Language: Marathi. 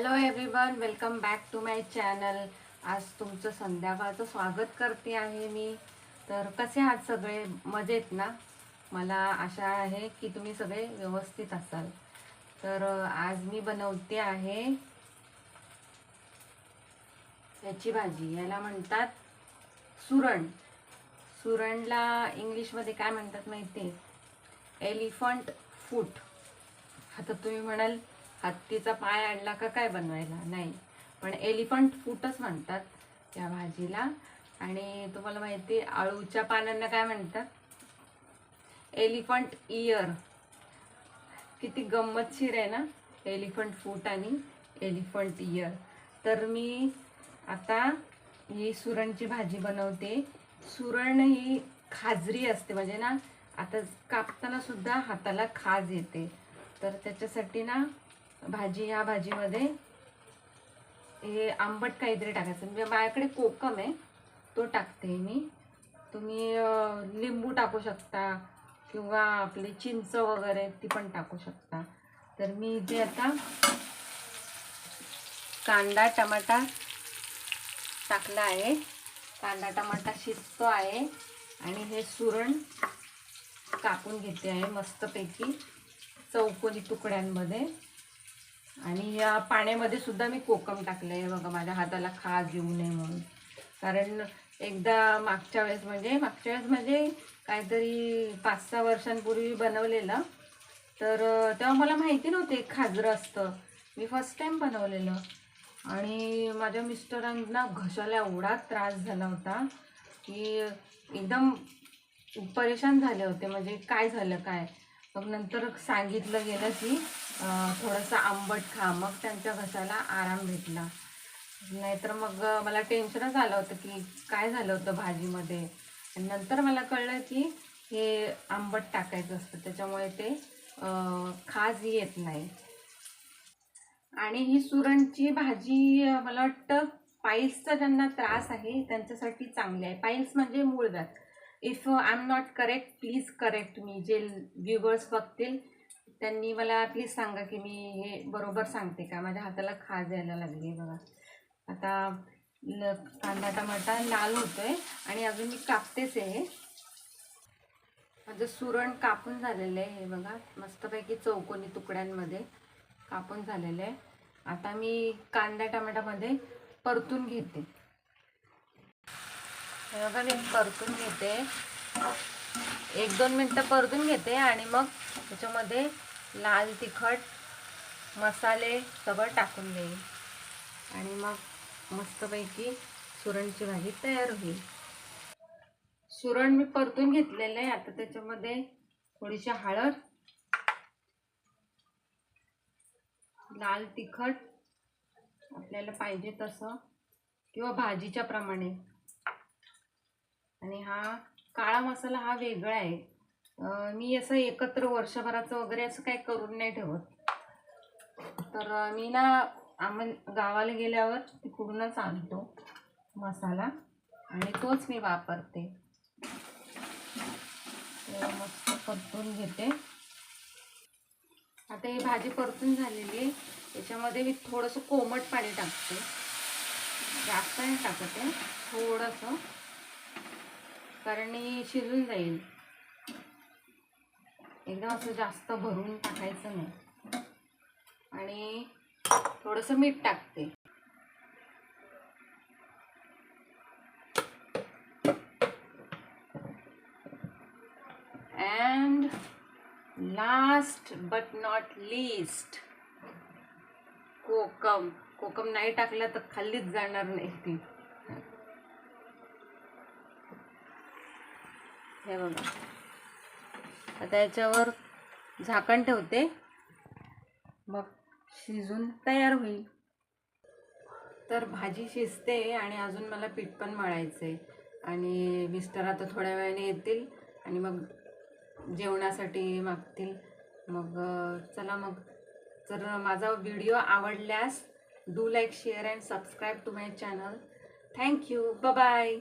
Hello everyone welcome back to my channel आज तुमचं संध्याकाळचं स्वागत करते आहे मी. तर कसे आहात सगळे? मजेत ना? मला आशा आहे की तुम्ही सगळे व्यवस्थित असाल. तर आज मी बनवते आहे याची भाजी. याला म्हणतात सुरण. सुरणला इंग्लिशमध्ये काय म्हणतात माहिती आहे एलिफंट फूट. आता तुम्ही म्हणाल हत्तीचा पाय आणला का काय बनवायला? नाही. पण एलिफंट फूटच म्हणतात त्या भाजीला. आणि तुम्हाला माहिती आहे, आळूच्या पानांना काय म्हणतात? Elephant ear. किती गंमतशीर आहे ना? एलिफंट फूट आणि एलिफंट इयर. तर मी आता ही सुरणची भाजी बनवते. सुरण ही खाजरी असते. म्हणजे ना आता कापताना सुद्धा हाताला खाज येते. तर त्याच्यासाठी ना भाजी ह्या भाजीमध्ये हे आंबट काहीतरी टाकायचं. म्हणजे माझ्याकडे कोकम आहे तो टाकते मी. तुम्ही लिंबू टाकू शकता किंवा आपली चिंच वगैरे ती पण टाकू शकता. तर मी जे आता कांदा टमाटा टाकला आहे. कांदा टमाटा शिजतो आहे आणि हे सुरण कापून घेते आहे मस्तपैकी चौकोनी तुकड्यांमध्ये. आणि या पाण्यामध्ये सुद्धा मी कोकम टाकलं आहे बघा माझ्या हाताला खाज येऊ नये म्हणून. कारण एकदा मागच्या वेळेस म्हणजे मागच्या वेळेस म्हणजे काहीतरी पाच सहा वर्षांपूर्वी बनवलेलं. तर तेव्हा मला माहिती नव्हते खाजरं असतं. मी फर्स्ट टाईम बनवलेलं. आणि माझ्या मिस्टरांना घशाला एवढा त्रास झाला होता की एकदम परेशान झाले होते. म्हणजे काय झालं काय? मग नंतर सांगितलं गेलं की थोडंसं आंबट खा. मग त्यांच्या घशाला आराम भेटला. नाहीतर मग मला टेन्शनच आलं होतं की काय झालं होतं भाजीमध्ये. नंतर मला कळलं की हे आंबट टाकायचं असतं. त्याच्यामुळे ते अं, खाज येत नाही. आणि ही सुरणची भाजी मला वाटतं पाईल्सचा ज्यांना त्रास आहे त्यांच्यासाठी चांगली आहे. पाईल्स म्हणजे मूळव्याध if I am not correct please correct me जे व्ह्युअर्स बघतील त्यांनी मला प्लीज सांगा की मी हे बरोबर सांगते का? माझ्या हाताला खाज यायला लागली बघा. आता ल कांदा टमाटा लाल होतोय आणि अजून मी कापतेच आहे हे. माझं सुरण कापून झालेलं आहे हे बघा. मस्तपैकी चौकोनी तुकड्यांमध्ये कापून झालेलं आहे. आता मी कांदा टमाटामध्ये परतून घेते. हे बघा मी परतून घेते. एक दोन मिनटं परतून घेते आणि मग त्याच्यामध्ये लाल तिखट मसाले सगळं टाकून देईन. आणि मग मस्तपैकी सुरणची भाजी तयार होईल. सुरण मी परतून घेतलेलं आहे. आता त्याच्यामध्ये थोडीशी हळद लाल तिखट आपल्याला पाहिजे तसं किंवा भाजीच्या प्रमाणे. आणि हा काळा मसाला हा वेगळा आहे. मी असं एकत्र वर्षभराचं वगैरे असं काही करून नाही ठेवत. तर मी ना आम्ही गावाला गेल्यावर तिकडूनच आणतो मसाला आणि तोच मी वापरते. मस्त परतून घेते. आता ही भाजी परतून झालेली आहे. त्याच्यामध्ये मी थोडंसं कोमट पाणी टाकते. जास्त नाही टाकत आहे. थोडंसं. कारण मी शिजून जाईल एकदम असं जास्त भरून टाकायचं नाही. आणि थोडंसं मीठ टाकते. And last but not least kokum. Kokum नाही टाकलं तर खाल्लीच जाणार नाही ती. हे बघा. आता याच्यावर झाकण ठेवते. मग शिजून तयार होईल. तर भाजी शिजते आणि अजून मला पीठ पण मळायचं आहे आणि मिस्टर आता थोड्या वेळाने येतील आणि मग जेवणासाठी मागतील. मग चला मग. जर माझा व्हिडिओ आवडल्यास do like share and subscribe to my channel. Thank you bye.